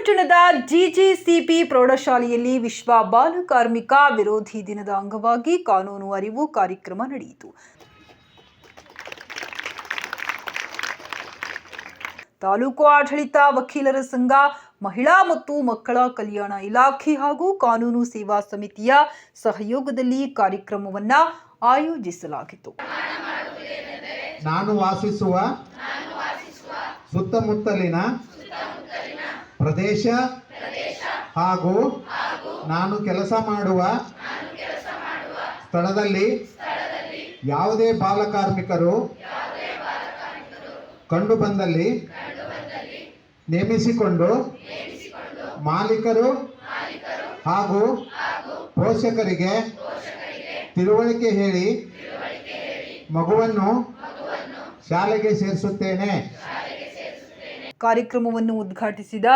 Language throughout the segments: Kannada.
ಪಟ್ಟಣದ ಜಿಜಿಸಿಪಿ ಪ್ರೌಢಶಾಲೆಯಲ್ಲಿ ವಿಶ್ವ ಬಾಲಕಾರ್ಮಿಕ ವಿರೋಧಿ ದಿನದ ಅಂಗವಾಗಿ ಕಾನೂನು ಅರಿವು ಕಾರ್ಯಕ್ರಮ ನಡೆಯಿತು. ತಾಲೂಕು ಆಡಳಿತ ವಕೀಲರ ಸಂಘ, ಮಹಿಳಾ ಮತ್ತು ಮಕ್ಕಳ ಕಲ್ಯಾಣ ಇಲಾಖೆ ಹಾಗೂ ಕಾನೂನು ಸೇವಾ ಸಮಿತಿಯ ಸಹಯೋಗದಲ್ಲಿ ಕಾರ್ಯಕ್ರಮವನ್ನ ಆಯೋಜಿಸಲಾಗಿತ್ತು. ನಾನು ವಾಸಿಸುವ, ಸುತ್ತಮುತ್ತಲಿನ ಪ್ರದೇಶ ಹಾಗೂ ನಾನು ಕೆಲಸ ಮಾಡುವ ಸ್ಥಳದಲ್ಲಿ ಯಾವುದೇ ಬಾಲಕಾರ್ಮಿಕರು ಕಂಡು ಬಂದಲ್ಲಿ ನೇಮಿಸಿಕೊಂಡು ಮಾಲೀಕರು ಹಾಗೂ ಪೋಷಕರಿಗೆ ತಿಳುವಳಿಕೆ ಹೇಳಿ ಮಗುವನ್ನು ಶಾಲೆಗೆ ಸೇರಿಸುತ್ತೇನೆ. ಕಾರ್ಯಕ್ರಮವನ್ನು ಉದ್ಘಾಟಿಸಿದ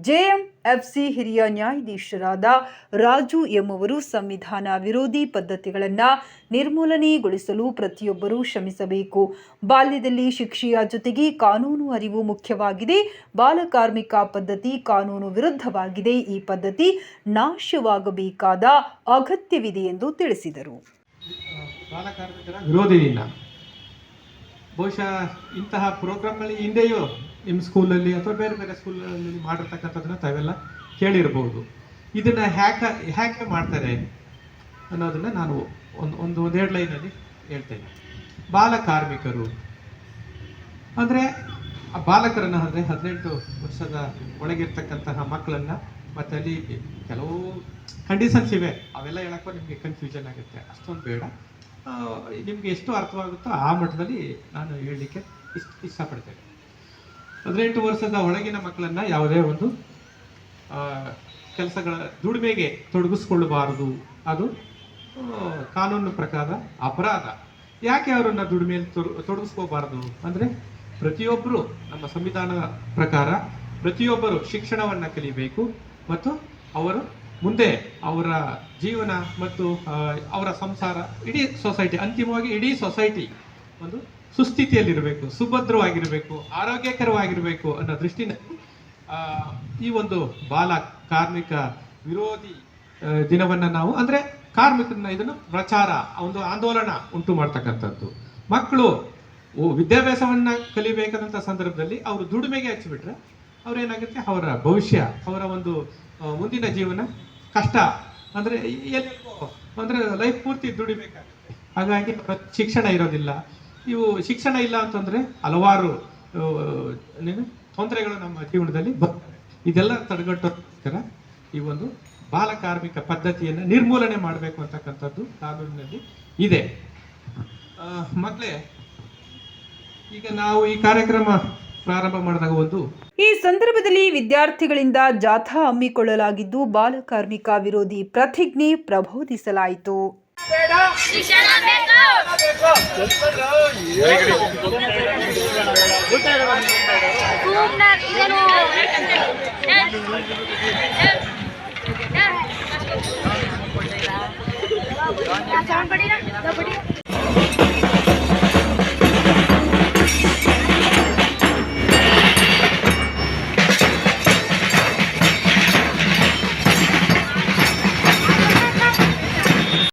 ಜೆಎಂಎಫ್ಸಿ ಹಿರಿಯ ನ್ಯಾಯಾಧೀಶರಾದ ರಾಜು ಎಂ ಅವರು ಸಂವಿಧಾನ ವಿರೋಧಿ ಪದ್ಧತಿಗಳನ್ನು ನಿರ್ಮೂಲನೆಗೊಳಿಸಲು ಪ್ರತಿಯೊಬ್ಬರೂ ಶ್ರಮಿಸಬೇಕು. ಬಾಲ್ಯದಲ್ಲಿ ಶಿಕ್ಷೆಯ ಜೊತೆಗೆ ಕಾನೂನು ಅರಿವು ಮುಖ್ಯವಾಗಿದೆ. ಬಾಲಕಾರ್ಮಿಕ ಪದ್ಧತಿ ಕಾನೂನು ವಿರುದ್ಧವಾಗಿದೆ. ಈ ಪದ್ಧತಿ ನಾಶವಾಗಬೇಕಾದ ಅಗತ್ಯವಿದೆ ಎಂದು ತಿಳಿಸಿದರು. ಬಹುಶಃ ಇಂತಹ ಪ್ರೋಗ್ರಾಮ್ಗಳು ಹಿಂದೆಯೂ ನಿಮ್ಮ ಸ್ಕೂಲಲ್ಲಿ ಅಥವಾ ಬೇರೆ ಬೇರೆ ಸ್ಕೂಲಲ್ಲಿ ಮಾಡಿರ್ತಕ್ಕಂಥದ್ದನ್ನ ತಾವೆಲ್ಲ ಕೇಳಿರ್ಬೋದು. ಇದನ್ನ ಹ್ಯಾಕ, ಹ್ಯಾಕೆ ಮಾಡ್ತಾರೆ ಅನ್ನೋದನ್ನ ನಾನು ಒಂದು ಒಂದು ಒಂದೆರಡು ಲೈನಲ್ಲಿ ಹೇಳ್ತೇನೆ. ಬಾಲ ಕಾರ್ಮಿಕರು. ಅಂದರೆ ಆ ಬಾಲಕರನ್ನು ಅಂದರೆ ಹದಿನೆಂಟು ವರ್ಷದ ಒಳಗಿರ್ತಕ್ಕಂತಹ ಮಕ್ಕಳನ್ನ ಮತ್ತೆ ಅಲ್ಲಿ ಕೆಲವು ಕಂಡೀಷನ್ಸ್ ಇವೆ. ಅವೆಲ್ಲ ಹೇಳಕ್ಕೂ ನಿಮಗೆ ಕನ್ಫ್ಯೂಷನ್ ಆಗುತ್ತೆ. ಅಷ್ಟೊಂದು ಬೇಡ. ನಿಮ್ಗೆ ಎಷ್ಟು ಅರ್ಥವಾಗುತ್ತೋ ಆ ಮಟ್ಟದಲ್ಲಿ ನಾನು ಹೇಳಲಿಕ್ಕೆ ಇಷ್ಟ, ಇಷ್ಟಪಡ್ತೇನೆ. ಹದಿನೆಂಟು ವರ್ಷದ ಒಳಗಿನ ಮಕ್ಕಳನ್ನ ಯಾವುದೇ ಒಂದು ಕೆಲಸಗಳ ದುಡಿಮೆಗೆ ತೊಡಗಿಸ್ಕೊಳ್ಳಬಾರದು. ಅದು ಕಾನೂನು ಪ್ರಕಾರ ಅಪರಾಧ. ಯಾಕೆ ಅವರನ್ನು ದುಡಿಮೆಯಲ್ಲಿ ತೊಡ- ತೊಡಗಿಸ್ಕೋಬಾರದು? ಅಂದ್ರೆ ಪ್ರತಿಯೊಬ್ಬರು ನಮ್ಮ ಸಂವಿಧಾನದ ಪ್ರಕಾರ ಪ್ರತಿಯೊಬ್ಬರು ಶಿಕ್ಷಣವನ್ನು ಕಲಿಬೇಕು ಮತ್ತು ಅವರು ಮುಂದೆ ಅವರ ಜೀವನ ಮತ್ತು ಅವರ ಸಂಸಾರ, ಇಡೀ ಸೊಸೈಟಿ ಅಂತಿಮವಾಗಿ ಇಡೀ ಸೊಸೈಟಿ ಒಂದು ಸುಸ್ಥಿತಿಯಲ್ಲಿರಬೇಕು, ಸುಭದ್ರವಾಗಿರಬೇಕು, ಆರೋಗ್ಯಕರವಾಗಿರಬೇಕು ಅನ್ನೋ ದೃಷ್ಟಿನ ಈ ಒಂದು ಬಾಲ ಕಾರ್ಮಿಕ ವಿರೋಧಿ ದಿನವನ್ನು ನಾವು, ಅಂದ್ರೆ ಕಾರ್ಮಿಕರನ್ನ ಇದನ್ನು ಪ್ರಚಾರ ಒಂದು ಆಂದೋಲನ ಉಂಟು ಮಾಡ್ತಕ್ಕಂಥದ್ದು. ಮಕ್ಕಳು ವಿದ್ಯಾಭ್ಯಾಸವನ್ನ ಕಲಿಬೇಕಾದಂಥ ಸಂದರ್ಭದಲ್ಲಿ ಅವರು ದುಡಿಮೆಗೆ ಹಚ್ಚಿಬಿಟ್ರೆ ಅವ್ರೇನಾಗುತ್ತೆ? ಅವರ ಭವಿಷ್ಯ, ಅವರ ಒಂದು ಮುಂದಿನ ಜೀವನ ಕಷ್ಟ. ಅಂದ್ರೆ ಅಂದ್ರೆ ಲೈಫ್ ಪೂರ್ತಿ ದುಡಿಬೇಕಾಗುತ್ತೆ ಹಾಗಾಗಿ ಶಿಕ್ಷಣ ಇರೋದಿಲ್ಲ. ಇವು ಶಿಕ್ಷಣ ಇಲ್ಲ ಅಂತಂದ್ರೆ ಹಲವಾರು ತೊಂದರೆಗಳು ನಮ್ಮ ಜೀವನದಲ್ಲಿ ಬರ್ತವೆ. ಇದೆಲ್ಲ ತಡೆಗಟ್ಟೋಸ್ಕರ ಈ ಒಂದು ಬಾಲಕಾರ್ಮಿಕ ಪದ್ಧತಿಯನ್ನು ನಿರ್ಮೂಲನೆ ಮಾಡಬೇಕು ಅಂತಕ್ಕಂಥದ್ದು ಕಾನೂನಿನಲ್ಲಿ ಇದೆ. ಮೊದಲೇ ಈಗ ನಾವು ಈ ಕಾರ್ಯಕ್ರಮ ಪ್ರಾರಂಭ ಮಾಡಿದಾಗ ಒಂದು ಈ ಸಂದರ್ಭದಲ್ಲಿ ವಿದ್ಯಾರ್ಥಿಗಳಿಂದ ಜಾಥಾ ಹಮ್ಮಿಕೊಳ್ಳಲಾಗಿದ್ದು ಬಾಲಕಾರ್ಮಿಕ ವಿರೋಧಿ ಪ್ರತಿಜ್ಞೆ ಪ್ರಬೋಧಿಸಲಾಯಿತು.